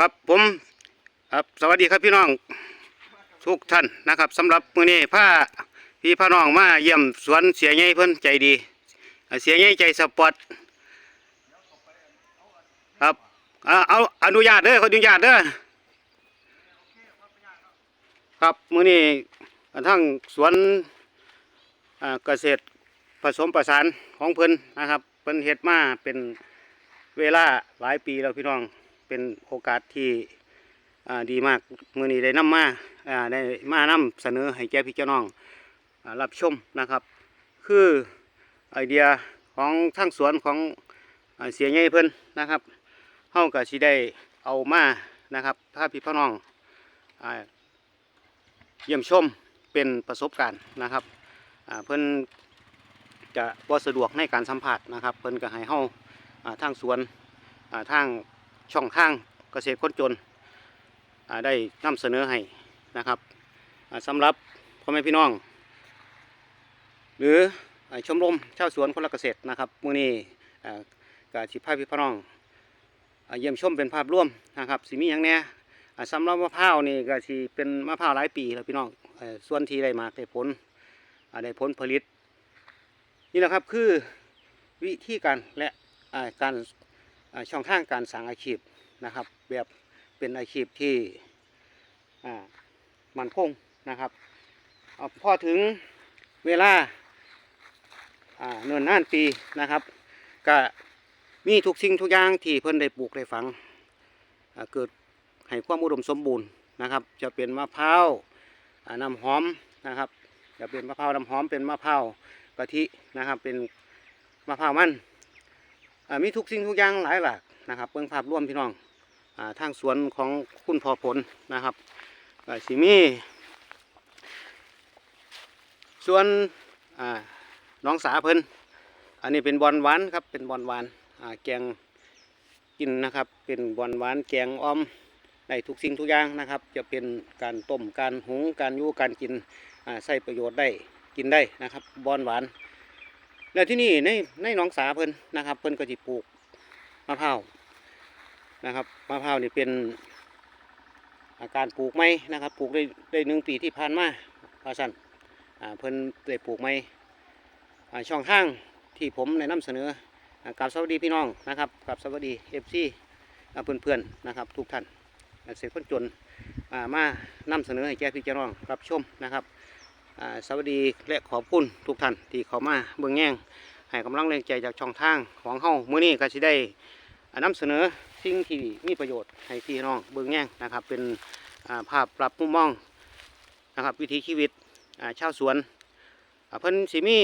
ครับผมครับสวัสดีครับพี่น้องทุกท่านนะครับสำหรับมื้อนี้พาพี่พาน้องมาเยี่ยมสวนเสียใหญ่เพิ่นใจดี เสียใหญ่ใจสปอร์ตครับเอาอนุญาตเด้อขออนุญาตเด้อครับมื้อนี้ทั้งสวนเกษตรผสมประสานของเพิ่นนะครับเพิ่นเฮ็ดมาเป็นเวลาหลายปีแล้วพี่น้อง เป็นโอกาสที่ดีมากมื่อนี้ได้นำมาอ่าได้มานำเสนอให้แก่พี่เจ้าน้องอรับชมนะครับ คือไอเดียของทางสวนของอเสียใหญ่เพิ่นนะครับเฮาก็สิได้เอามานะครับถ้าพี่พ่อน้องเยี่ยมชมเป็นประสบการณ์นะครับเพิ่นจะบ่สะดวกในการสัมผัสนะครับ เพิ่นก็ให้เฮาอ่าทางสวนทาง ช่องทางเกษตรคนจนได้นำเสนอให้นะครับอ่าสำหรับพ่อแม่พี่น้อง หรือชมรมชาวสวนคนละเกษตรนะครับมื้อนี้อ่ากาสิพาพี่พี่น้องเยี่ยมชมเป็นภาพร่วมนะครับสิมีอย่างแน่สำหรับมะพร้าวนี่ก็สิเป็นมะพร้าวหลายปีแล้วพี่น้องส่วนที่ได้มาได้ผลได้ผลผลิต นี่แหละครับคือวิธีการและการ ช่องทางการสั่งอาชีพนะครับ แบบเป็นอาชีพที่มันคงนะครับอพอถึงเวลาเนินน่านปีนะครับ ก็มีทุกสิ่งทุกอย่างที่เพิ่นได้ปลูกได้ฝังเกิดให้ความอุดมสมบูรณ์นะครับ จะเป็นมะพร้าวน้ำหอมนะครับ จะเป็นมะพร้าวน้ำหอมเป็นมะพร้าวกะทินะครับ เป็นมะพร้าวมัน มีทุกสิ่งทุกอย่างหลายหลากนะครับเบื้องภาพร่วมพี่น้องอทางสวนของคุณพอผลนะครับอ่าสิมีสวนน้องสาเพิ่นอันนี้เป็นบอนหวานครับเป็นบอนหวานแกงกินนะครับเป็นบอนหวานแกงอ้อมได้ทุกสิ่งทุกอย่างนะครับ จะเป็นการต้มการหุงการยู่การกินใส่ประโยชน์ได้กินได้นะครับบอนหวาน แล้วที่นี่ในในหนองสาเพิ่นนะครับ เพิ่นก็สิปลูกมะพร้าวนะครับมะพร้าวนี่เป็นอาการปลูกไม้นะครับ ปลูกได้ได้หนึ่งปีที่ผ่านมาพาสันเพิ่นได้ปลูกไม้อ่ช่องทางที่ผมแนะนำเสนออ่ากับสวัสดีพี่น้องนะครับกับสวัสดีเอฟซีเพื่อนเพื่อนๆนะครับ ทุกท่านเกษตรคนจนอ่ามานำเสนอให้แก่พี่เจ้าน้องรับชมนะครับ สวัสดีและขอบคุณทุกท่านที่เข้ามาเบื้องแย่งให้กำลังแรงใจจากช่องทางของเฮามื้อนี้ก็สิได้อ่านำเสนอสิ่งที่มีประโยชน์ให้พี่น้องเบื้องแย่งนะครับ เป็นาภาพปรับมุมมองนะครับ วิถีชีวิตอ่าชาวสวนเพิ่นสิมี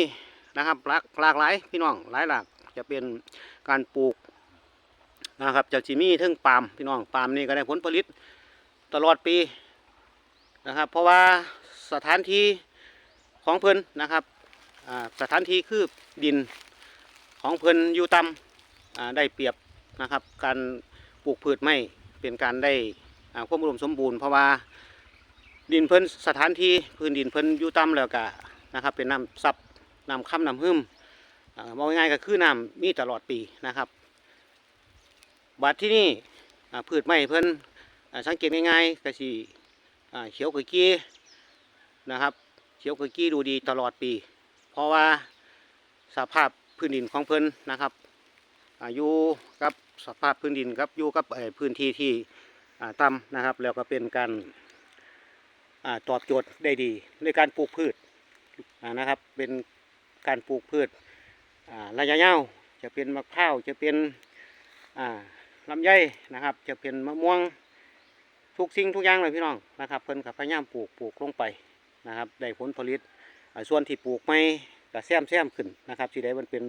นะครับหลากหลากหลายพี่น้องหลายหลากจะเป็นการปลูกนะครับจะสิมีเทั้งปาล์มพี่น้องปาล์มนี่ก็ได้ผลผลิตตลอดปีนะครับ เพราะว่าสถานที่ ของเพิ่นนะครับสถานที่คือดินของเพิ่นอยู่ต่ำอ่าได้เปรียบนะครับ การปลูกพืชไม่เป็นการได้ความอุดมสมบูรณ์เพราะว่าดินเพิ่นสถานที่พื้นดินเพิ่นอยู่ต่ำแล้วก็นะครับเป็นน้ำซับน้ำค่ำน้ำหึมอ่ามองง่ายๆก็คือน้ำมีตลอดปีนะครับ บัดที่นี่พืชไม้เพิ่นสังเกตง่ายๆก็สิอ่าเขียวขจีนะครับ เขียวขจีดูดีตลอดปี เพราะว่าสภาพพื้นดินของเพิ่นนะครับอาอยุกับสภาพพื้นดินครับอยู่กับพื้นที่ที่ต่ำนะครับ แล้วก็เป็นการอตอบโจทย์ได้ดีในการปลูกพืชนะครับ เป็นการปลูกพืชอ่าระยะยาวจะเป็นมะพร้าวจะเป็นลำไยนะครับ จะเป็นมะม่วงทุกสิ่งทุกอย่างเลยพี่น้องนะครับ เพิ่นกับพยายามปลูกปลูกลงไป นะครับได้ผลผลิตส่วนที่ปลูกไม้ก็แซมแซมขึ้นนะครับที่ใดมันเป็น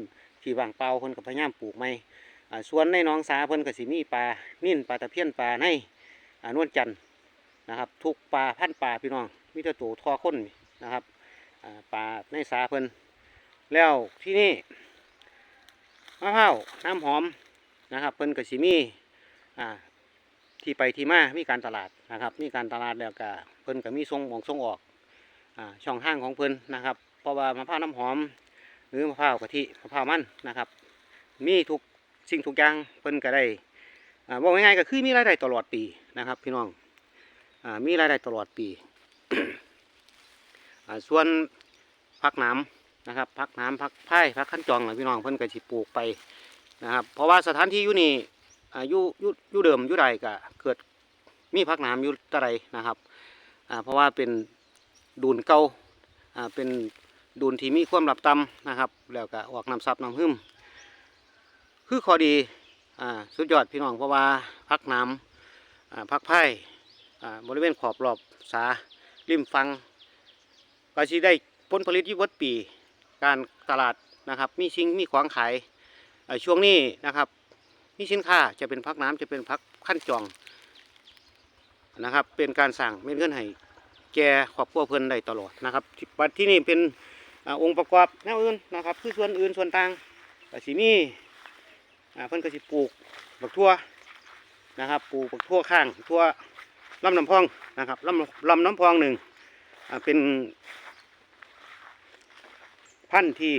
ที่ว่างเปล่าเพิ่นก็พยายามปลูกไม้อ่ส่วนในหนองสาเพิ่นก็สิมีปลานิ่นปลาตะเพียนปลาในนวลจันทร์นะครับ ทุกปลาพันปลาพี่น้องมีแต่ตัวทอค้นนะครับปลาในสาเพิ่นแล้วที่นี่มะพร้าวน้ำหอมนะครับเพิ่นก็สิมีอ่าที่ไปที่มามีการตลาดนะครับ มีการตลาดแล้วก็เพิ่นก็มีส่งออกส่งออก ช่องทางของเพิ่นนะครับ เพราะว่ามะพร้าวน้ำหอม หรือมะพร้าวกะทิมะพร้าวมันนะครับ มีทุกสิ่งทุกอย่างเพิ่นก็ได้บอกง่ายๆก็คือมีรายได้ตลอดปีนะครับ พี่น้องอมีรายได้ตลอดปีส่วนพักน้ำนะครับพักน้ำพักไผ่พักขั้นจองนะพี่น้องเพิ่นก็สิปลูกไปนะครับเพราะว่าสถานที่อยู่นี่อ่ายู่อยู่อยู่เดิมอยู่ใดก็เกิดมีพักน้ำอยู่ตะไรนะครับอ่าเพราะว่าเป็น ดูนเก่าอ่าเป็นดูนที่มีความหลับต่ำนะครับ แล้วก็ออกน้ำซับน้ำหึมคือข้อดีอ่าสุดยอดพี่น้องเพราะว่าพักน้ำอ่าพักไผ่อ่าบริเวณขอบรอบสาริมฟังก็สิได้ผลผลิตยี่วัดปี การตลาดนะครับ มีชิงมีของขายอ่อช่วงนี้นะครับมีสินค้าจะเป็นพักน้ำจะเป็นพักขั้นจองนะครับ เป็นการสั่งเม็ดเงินให้ แก่ครอบครัวเพิ่นได้ตลอดนะครับบัดที่นี่เป็นอองค์ประกอบแนวอื่นนะครับคือส่วนอื่นส่วนต่างก็สิมีอ่าเพิ่นก็สิปลูกบักทั่วนะครับปลูกบักทั่วข้างทั่วลำน้ำพองนะครับลำลำน้ำพองหนึ่งเป็นพันธุ์ที่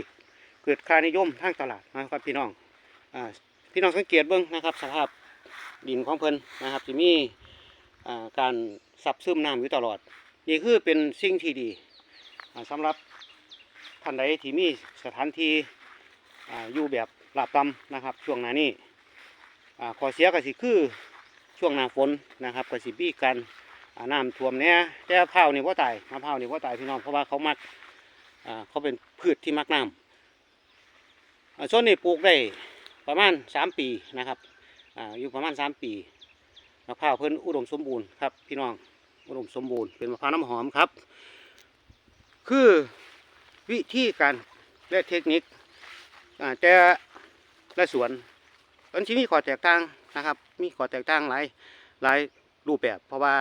เกิดค่านิยมทางตลาดนะครับพี่น้องอพี่น้องสังเกตเบิ้งนะครับสภาพดินของเพิ่นนะครับจะมีการซับซึมน้ำอยู่ตลอด นี่คือเป็นสิ่งที่ดีอ่าสำหรับท่านใดที่มีสถานที่ออยู่แบบลาบต่ำนะครับ ช่วงหน้านี้อ่ขอเสียก็สิคือช่วงหน้าฝนนะครับก็สิมีการน้ำท่วมเนี่ยแต่พ้าวนี่ว่าตายมะพร้าวนี่ว่าตายพี่น้องเพราะว่าเขามักเขาเป็นพืชที่มักน้ำส่วนนี้ปลูกได้ประมาณสามปีนะครับออยู่ประมาณสามปีมะพร้าวเพิ่นอุดมสมบูรณ์ครับพี่น้อง อุดมสมบูรณ์เป็นมะพร้าวน้ำหอมครับ คือวิธีการและเทคนิคแต่ละสวนมันจะมีข้อแตกต่างนะครับ มีข้อแตกต่างหลายหลายรูปแบบ เพราะว่า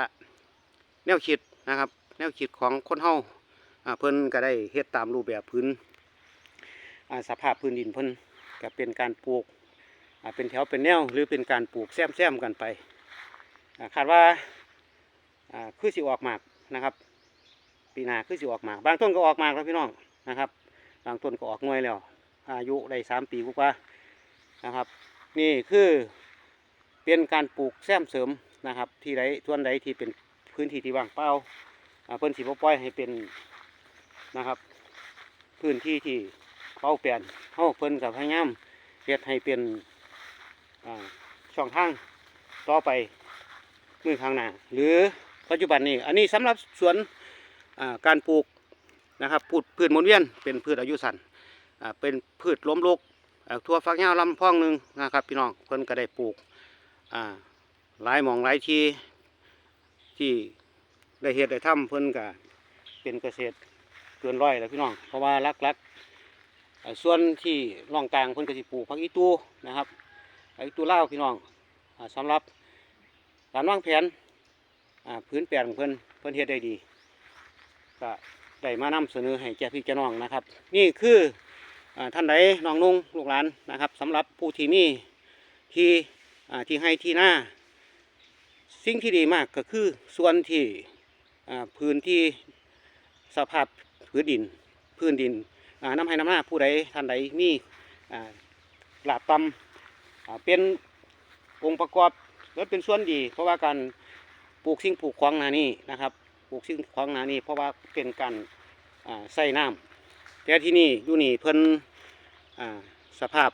แนวคิดนะครับ แนวคิดของคนเฮาอ่าเพิ่นก็ได้เฮ็ดตามรูปแบบพื้นสภาพพื้นดินเพิ่นก็เป็นการปลูกเป็นแถวเป็นแนวหรือเป็นการปลูกแซมๆกันไปคาดว่า อ่าคือสิออกหมากนะครับ ปีหน้าคือสิออกหมาก บางต้นก็ออกหมากแล้วพี่น้องนะครับ บางต้นก็ออกหน่วยแล้ว อายุได้สามปีกว่านะครับ นี่คือเป็นการปลูกแซมเสริมนะครับ ที่ใดส่วนใดที่เป็นพื้นที่ที่ว่างเปล่าเพิ่นสิบ่ปล่อยให้เป็นนะครับ พื้นที่ที่เป้าเปลี่ยนเฮาเพิ่นกับพยายามเฮ็ดให้เป็นช่องทางต่อไปมือข้างหน้าหรือ ปัจจุบันนี้ อันนี้สำหรับสวนการปลูกนะครับพืชพืชหมุนเวียนเป็นพืชอายุสั้นเป็นพืชล้มลุกทั่วฟักยาวลำพองหนึ่งนะครับพี่น้องเพิ่นก็ได้ปลูกหลายหมองหลายที่ที่ได้เฮ็ดได้ทำเพิ่นก็เป็นเกษตรเกินร้อยแล้วพี่น้องเพราะว่าลักลักส่วนที่ร่องกลางเพิ่นก็สิปลูกผักอีตูนะครับอีตูลาพี่น้องอ่าสำหรับการวางแผนอ่า พื้นแปลงของเพิ่อนเพิ่อนเฮ็ดได้ดีก็ได้มานำเสนอให้แก่พี่แก่น้องนะครับ นี่คืออ่าท่านใดน้องนุ่งลูกหลานนะครับสำหรับผู้ที่มีที่ที่ให้ที่หน้า สิ่งที่ดีมากก็คือส่วนที่พื้นที่สภาพพื้นดินพื้นดินน้ำให้น้ำหน้าผู้ใดท่านใดมีอ่หลาบตำอ่าเป็นองค์ประกอบและเป็นส่วนดี เพราะว่าการ ปลูกสิ่งปลูกของนานี้นะครับ ปลูกสิ่งของนานี้เพราะว่าเป็นการใส่น้ำแต่ที่นี่อยู่นี่เพิ่นสภาพ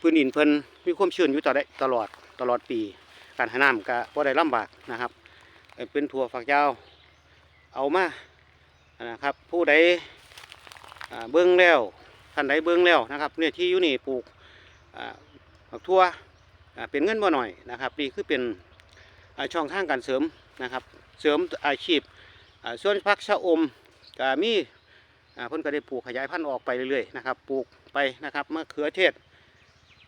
พื้นดินเพิ่นมีความชื้นอยู่ตลอดตลอดตลอดปี การห้น้ำก็บ่ได้ลำบากนะครับ เป็นถั่วฝักยาวเอามานะครับ ผู้ใดเบิ้องแล้วท่านใดเบิ้องแล้วนะครับเนี่ยที่อยู่นี่ปลูกฝักทั่วเป็นเงินบ่หน่อยนะครับนี่คือเป็น ช่องทางการเสริมนะครับ เสริมอาชีพอ่าส่วนพักชะอมก็มีอ่าเพิ่นก็ได้ปลูกขยายพันธุ์ออกไปเรื่อยๆนะครับปลูกไปนะครับมะเขือเทศ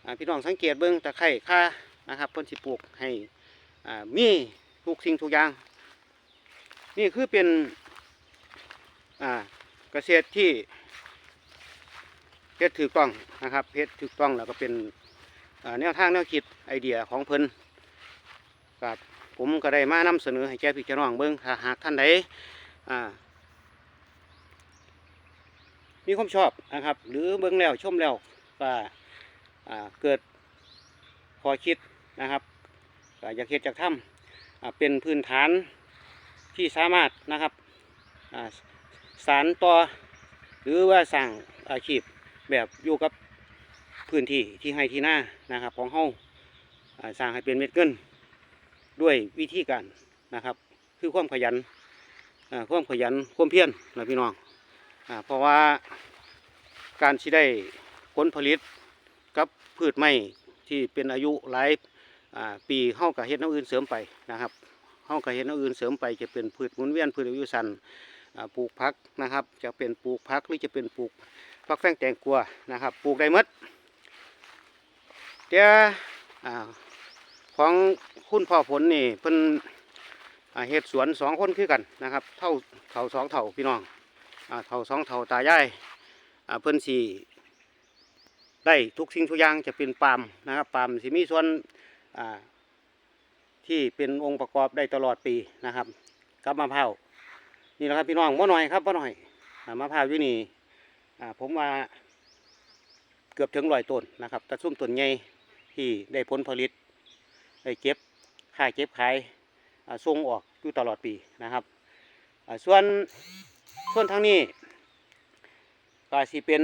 อ่าพี่น้องสังเกตเบิ้งตะไคร่ข่านะครับเพิ่นสิปลูกให้อ่ามีทุกสิ่งทุกอย่าง นี่คือเป็นอ่าเกษตรที่เฮ็ดถูกต้องนะครับเฮ็ดถูกต้องแล้วก็เป็นแนวทางแนวคิดไอเดียของเพิ่นกับ ผมก็ได้มานำเสนอให้แก่พี่แก่น้องเบิ่งถ้าหากท่านใดมีความชอบนะครับ หรือเบิ่งแล้วชมแล้วก็เกิดขอคิดนะครับอยากเฮ็ดจากถ้ำเป็นพื้นฐานที่สามารถนะครับสารต่อหรือว่าสร้างอาชีพแบบอยู่กับพื้นที่ที่ให้ที่หน้านะครับของเฮาอ่าสร้างให้เป็นเม็ดเงิน ด้วยวิธีการนะครับ คือความขยันความขยันความเพียรนะพี่น้องอเพราะว่าการที่ได้ผลผลิตกับพืชไม้ที่เป็นอายุหลายปีเฮากับเฮ็ดน้ำอื่นเสริมไปนะครับเฮากับเฮ็ดน้ำอื่นเสริมไปจะเป็นพืชหมุนเวียนพืชอายุสั้นปลูกผักนะครับ จะเป็นปลูกผักหรือจะเป็นปลูกผักแฟงแตงกวานะครับ ปลูกได้มดแต่อ่า ของคุณพ่อผลนี่เพิ่นเฮ็ดสวนสองคนคือกันนะครับ เท่าเท่าสองเท่าพี่น้องเท่าสองเท่าตายายเพิ่นสี่ได้ทุกสิ่งทุกอย่างจะเป็นปาล์มนะครับปาล์มสิมีส่วนที่เป็นองค์ประกอบได้ตลอดปีนะครับกับมะพร้าวนี่แหละครับพี่น้องบ่หน่อยครับบ่หน่อยมะพร้าวอยู่นี่ผมว่าเกือบถึงร้อยต้นนะครับแต่ซุ่มต้นใหญ่ที่ได้ผลผลิต ได้เก็บค่ายเก็บขายส่งออกอยู่ตลอดปีนะครับส่วนส่วนทางนี้ก็สิเป็น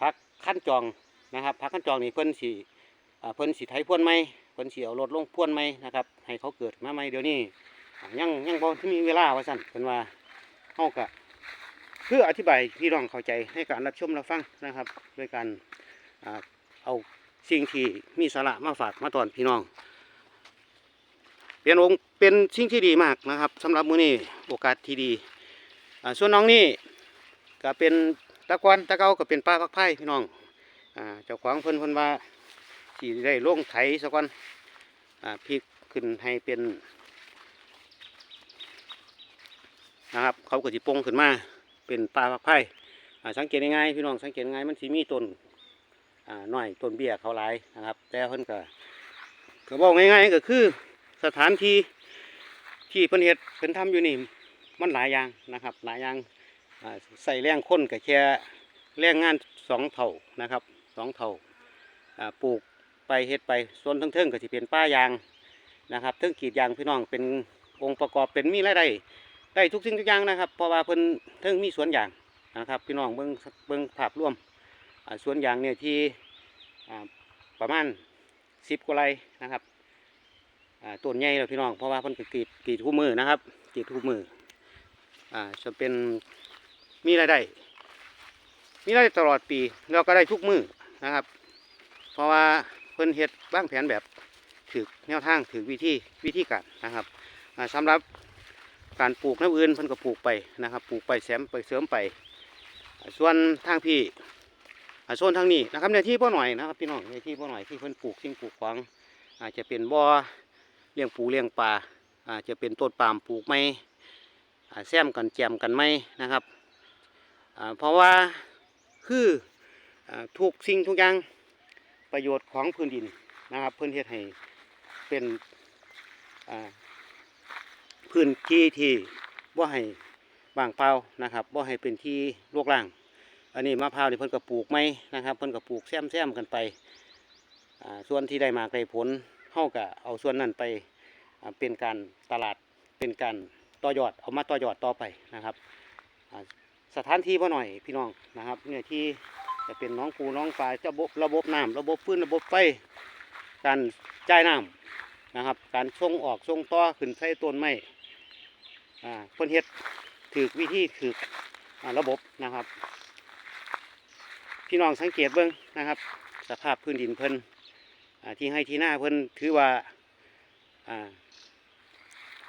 พักขั้นจองนะครับพักขั้นจองนี่เพิ่นสีเพิ่นสีไถพ่วนไหมเพิ่นสีเอารถลงพ่วนไหมนะครับให้เขาเกิดมาไหมเดี๋ยวนี้ยังยังบ่ที่มีเวลาว่าสั่นเพิ่นว่าเฮากะเพื่ออธิบายพี่น้องเข้าใจให้การรับชมรับฟังนะครับ ด้วยการเอา สิ่งที่มีสาระมาฝากมาตอนพี่น้องเป็นองค์เป็นสิ่งที่ดีมากนะครับสำหรับมื้อนี้โอกาสที่ดีส่วนน้องนี่ก็เป็นตะกอนตะเกาก็เป็นป้าพักไผ่พี่น้องเจ้าของเพิ่นเพิ่นว่าสิได้ลงไถซะก่อนอพลิกขึ้นให้เป็นนะครับ เขาก็สิปงขึ้นมาเป็นป้าพักไผ่สังเกตง่ายๆพี่น้องสังเกตง่ายมันสิมีต้น น้อยต้นเบี้ยเขาหลายนะครับ แต่เพิ่นก็ก็บอกง่ายๆก็คือสถานที่ที่เพิ่นเฮ็ดเพิ่นทำอยู่นี่มันหลายอย่างนะครับ หลายอย่างใส่แรงคนกับแค่แรงงานสองเท่านะครับสองเท่าปลูกไปเฮ็ดไปส่วนทั้งเทิงก็สิเป็นป้ายางนะครับเทิงกีดยางพี่น้องเป็นองค์ประกอบเป็นมีรายได้ได้ทุกสิ่งทุกอย่างนะครับเพราะว่าเพิ่นเทิงมีสวนยางนะครับพี่น้องเบิ่งเบิ่งภาพรวม สวนยางเนี่ยที่ประมาณสิบกว่าไร่นะครับอ่าต้นใหญ่แล้วพี่น้องเพราะว่าเพิ่นก็กรีดกรีดคู่มือนะครับกรีดคู่มืออ่าจะเป็นมีรายได้มีรายได้ตลอดปีแล้วก็ได้ทุกมือนะครับ เพราะว่าเพิ่นเฮ็ดบ้างแผนแบบถือแนวทางถือวิธีวิธีการนะครับอ่าสำหรับการปลูกน้ำอื่นเพิ่นก็ปลูกไปนะครับ ปลูกไปแซมไปเสริมไป ส่วนทางพี่ อ่าส่วนทางนี้นะครับในที่พ่อหน่อยนะครับพี่น้องในที่พ่อหน่อยที่เพิ่นปลูกสิ่งปลูกของอาจจะเป็นบ่อเลี้ยงปูเลี้ยงปลาอาจจะเป็นต้นปาล์มปลูกไม้แซมกันแจมกันไม้นะครับเพราะว่าคืออทุกสิ่งทุกอย่างประโยชน์ของพื้นดินนะครับเพื่อนเฮ็ดให้เป็นพื้นที่ที่ว่าให้บางเปล่านะครับว่าให้เป็นที่ลวกล่าง อันนี้มะพร้าวนี่เพิ่นก็ปลูกไม้นะครับ เพิ่นก็ปลูกแซมแซมกันไปส่วนที่ได้มากได้ผลเฮาก็เอาส่วนนั้นไปเป็นการตลาดเป็นการต่อยอดเอามาต่อยอดต่อไปนะครับสถานที่พ่อหน่อยพี่น้องนะครับเนี่ยที่จะเป็นน้องปูน้องปลาระบบระบบน้ำระบบพื้นระบบไฟการจ่ายน้ำนะครับ การส่งออกส่งต่อขึ้นใส่ต้นไม้อ่าเพิ่นเฮ็ดถือวิธีถืออระบบนะครับ พี่น้องสังเกตเบิ่งนะครับ สภาพพื้นดินเพิ่นที่ให้ที่หน้าเพิ่นถือว่า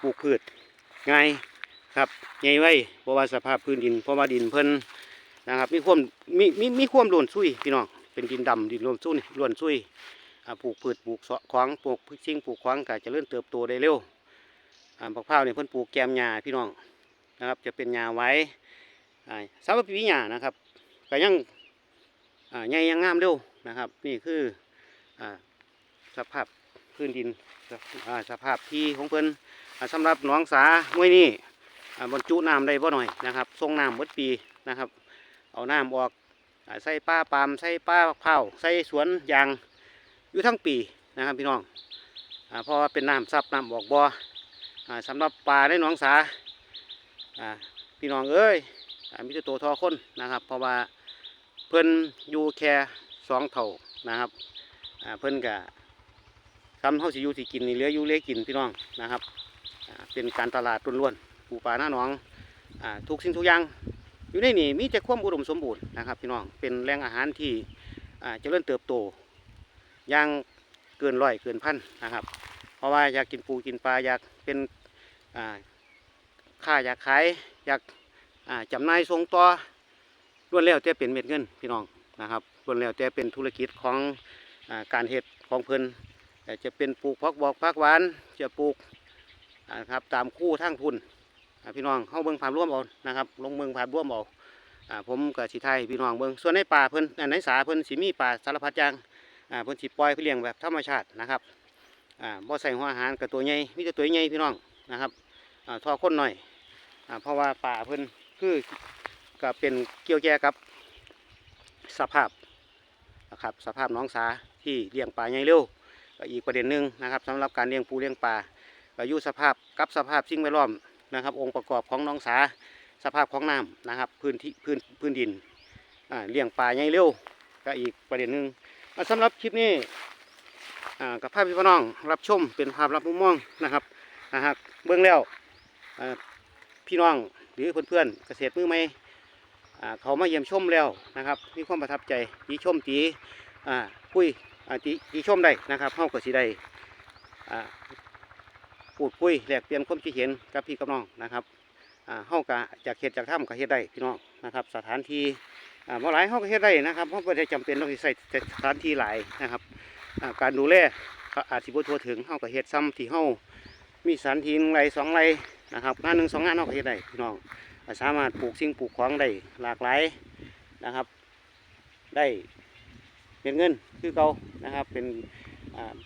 ปลูกพืชง่ายครับใหญ่ไว้เพราะว่าสภาพพื้นดิน เพราะว่าดินเพิ่นนะครับมีความมีมีมีความร่วนซุยพี่น้องเป็นดินดำดินรวนซุยร่วนซุยปลูกพืชปลูกเสาะขวางปลูกพืชชิงปลูกขวางก็จะเริ่มเติบโตได้เร็วอ่าบักพร้าเนี่ยเพิ่นปลูกแกมหญ้าพี่น้องนะครับ จะเป็นหญ้าไว้สำหรับปีหญ้านะครับก็ยัง ใหญ่ยังงามเร็วนะครับ นี่คืออสภาพพื้นดินสภาพที่ของเพิ่นอ่าสำหรับหนองสาห้วยนี่บรรจุน้ำได้บ่หน่อยนะครับทรงน้ำหมดปีนะครับ เอาน้ำออกอใส่ป้าปามใส่ป้าข้าใส่สวนยางอยู่ทั้งปีนะครับพี่น้องอ่าเพราะว่าเป็นน้ำซับน้ำบอกบ่ออ่าสำหรับปลาในหนองสาพี่น้องเอ้ยมีแต่ตัวทอคนนะครับ เพราะว่า เพิ่นอยู่แค่สองเท่านะครับเพิ่นกะคำเขาสิอยู่สิกินนี่เหลืออยู่เลือกินพี่น้องนะครับเป็นการตลาดล้วนๆปูปลาหน้าหนองอทุกสิ่งทุกอย่างอยู่ในนี่มีแต่ความอุดมสมบูรณ์นะครับพี่น้องเป็นแหล่งอาหารที่อ่าเจริญเติบโตอย่างเกินร้อยเกินพันนะครับ เพราะว่าอยากกินปูกินปลาอยากเป็นอ่าค่าอยากขายอยากจำหน่ายส่งต่อ ล้วนแล้วแต่เป็นเม็ดเงินพี่น้องนะครับล้วนแล้วแต่เป็นธุรกิจของอการเฮ็ดของเพิ่นจะเป็นปลูกพักบอกพักหวานจะปลูกอ่าครับตามคู่ทั้งทุนอ่าพี่น้องเข้าเบิ่งภาพร่วมเอานะครับลงเบิ่งภาพร่วมเอาผมกับสีไทยพี่น้องเบิ่งส่วนในป่าเพิ่นในสาเพิ่นสิมีป่าสารพัดอย่างเพิ่นสิปล่อยเพื่อเลี้ยงแบบธรรมชาตินะครับบ่ใส่หัวอาหารกับตัวใหญ่มีแต่ตัวใหญ่พี่น้องนะครับอ่าทอคนหน่อยเพราะว่าป่าเพิ่นคือ ก็เป็นเกี่ยวแก่กับสภาพนะครับสภาพน้องสาที่เลี้ยงปลาใหญ่เร็วก็อีกประเด็นหนึ่งนะครับสำหรับการเลี้ยงปูเลี้ยงปลาก็อยู่สภาพกับสภาพสิ่งแวดล้อมนะครับ องค์ประกอบของน้องสาสภาพของน้ำนะครับพื้นที่พื้นพื้นดินเลี้ยงปลาใหญ่เร็วก็อีกประเด็นหนึ่งอ่าสำหรับคลิปนี้กับภาพพี่น้องรับชมเป็นภาพรับมุมมองนะครับนะฮะเบื้องแล้วอ่าพี่น้องหรือเพื่อนๆเกษตรมือใหม่ เขามาเยี่ยมชมแล้วนะครับมีความประทับใจตีชมตีอ่าคุยอ่าตีตีชมได้นะครับเฮาก็สิได้อ่าพูดคุยแลกเปลี่ยนความคิดเห็นกับพี่กับน้องนะครับอ่าเฮาก็จากเฮ็ดจากถ้ำก็เฮ็ดได้พี่น้องนะครับ สถานที่อ่าบ่หลายเฮาก็เฮ็ดได้นะครับเฮาบ่ได้จำเป็นต้องใส่สถานที่หลายนะครับอ่าการดูแลอาจสิบ่ทั่วถึงเฮาก็เฮ็ดซ้ำที่เฮามีสถานที่หนึ่งไรสองไรนะครับงานหนึ่งสองงานเฮาก็เฮ็ดได้พี่น้อง ก็สามารถปลูกสิ่งปลูกของได้หลากหลายนะครับ ได้เป็นเงินคือเก่านะครับ เป็น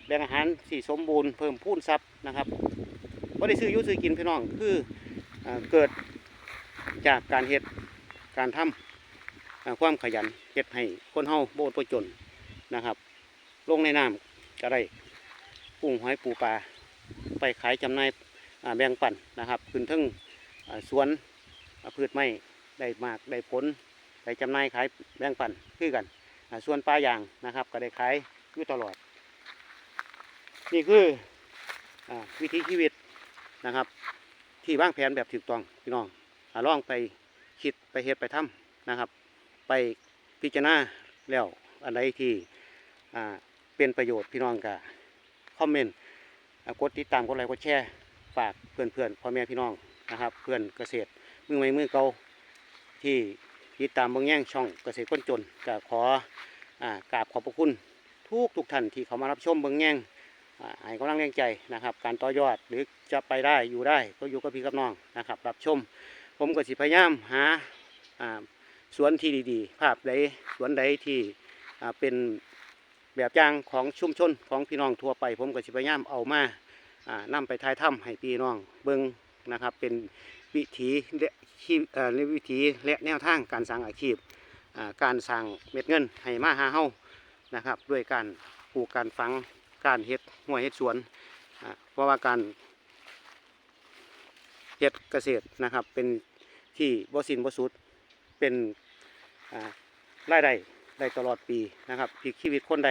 แหล่งอาหารที่สมบูรณ์เพิ่มพูนทรัพย์นะครับบ่ได้ซื้อยุซื้อกินพี่น้องคืออเกิดจากการเฮ็ดการทำอ่าความขยันเฮ็ดให้คนเฮาโบ่อดบ่จนนะครับ ลงในน้ำก็ได้กุ้งหอยปูปลาไปขายจำหน่ายแบ่งปันนะครับขึ้นทั้งสวน พืชไม้ได้มากได้ผลได้จำหน่ายขายแบ่งปันคือกันส่วนปลาอย่างนะครับ ก็ได้ขายอยู่ตลอด นี่คืออวิถีชีวิตนะครับ ที่วางแผนแบบถูกต้องพี่น้องอลองไปคิดไปเฮ็ดไปทำนะครับ ไปพิจารณาแล้วอันใดที่เป็นประโยชน์พี่น้องก็คอมเมนต์กดติดตามกดไลค์กดแชร์ฝากเพื่อนเพื่อนๆพ่อแม่พี่น้องนะครับ เพื่อนเกษตร มือใหม่มือเก่าที่ติดตามเบางแย่งช่องเกษตรก้นจนก็ขออกราบขอบพระคุณทุกทุกท่านที่เขามารับชมเบางแย่งให้กำลังแรงใจนะครับ การต่อยอดหรือจะไปได้อยู่ได้ก็อยู่กับพี่กับน้องนะครับ รับชม ผมก็สิพยายามหาสวนที่ดีๆ ภาพใดสวนใดที่เป็นแบบอย่างของชุมชนของพี่น้องทั่วไป ผมก็สิพยายามเอามาอ่าไปถ่ายถ้ำให้พี่น้องเบิ่งนะครับเป็น วิถีและชีพในวิถีและแนวทางการสร้างอาชีพการสร้างเม็ดเงินให้มาหาเฮานะครับ ด้วยการปลูกการฝังการเฮ็ดหัวเฮ็ดสวนเพราะว่าการเฮ็ดเกษตรนะครับเป็นที่บ่สินบ่สุดเป็นรายได้ได้ตลอดปีนะครับพลิกชีวิตคนใด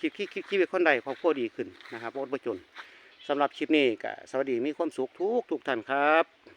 คิดคิดคิดชีวิตคนใดครอบครัวดีขึ้นนะครับอดประจน สำหรับคลิปนี้ก็สวัสดีมีความสุขทุกทุกท่านครับ